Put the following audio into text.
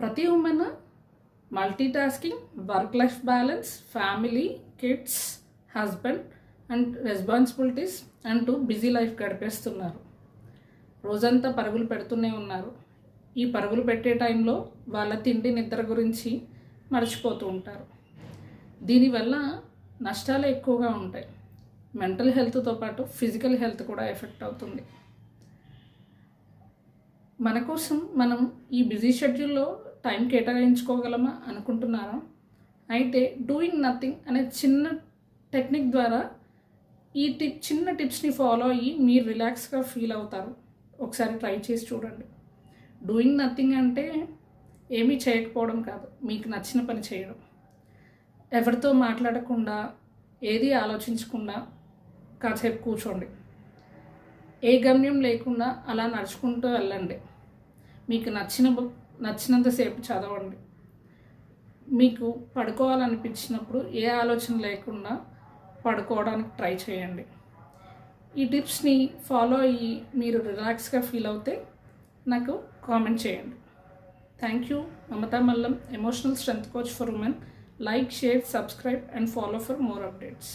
ప్రతి women multitasking work life balance family kids husband and responsibilities అంటూ busy life గడిపేస్తున్నారు. రోజంతా పరుగులు పెడుతూనే ఉన్నారు. ఈ పరుగులు పెట్టే టైంలో వాళ్ళ తిండి నిద్ర గురించి మర్చిపోతూ ఉంటారు. దీనివల్ల నష్టాలు ఎక్కువగా ఉంటాయి. మెంటల్ హెల్త్తో పాటు ఫిజికల్ హెల్త్ కూడా ఎఫెక్ట్ అవుతుంది. మన కోసం మనం ఈ బిజీ షెడ్యూల్లో టైం కేటాయించుకోగలమా అనుకుంటున్నారా? అయితే డూయింగ్ నథింగ్ అనే చిన్న టెక్నిక్ ద్వారా ఈ టిప్ చిన్న టిప్స్ని ఫాలో అయ్యి మీరు రిలాక్స్గా ఫీల్ అవుతారు. ఒకసారి ట్రై చేసి చూడండి. డూయింగ్ నథింగ్ అంటే ఏమీ చేయకపోవడం కాదు మీకు నచ్చిన పని చేయడం. ఎవరితో మాట్లాడకుండా ఏది ఆలోచించకుండా కాసేపు కూర్చోండి. ఏ గమ్యం లేకుండా అలా నడుచుకుంటూ వెళ్ళండి. మీకు నచ్చిన బుక్ నచ్చినంతసేపు చదవండి. మీకు పడుకోవాలనిపించినప్పుడు ఏ ఆలోచన లేకుండా పడుకోవడానికి ట్రై చేయండి. ఈ టిప్స్ని ఫాలో అయ్యి మీరు రిలాక్స్గా ఫీల్ అవుతే నాకు కామెంట్ చేయండి. Thank you. Mamata Mallam emotional strength coach for women. Like share subscribe and follow for more updates.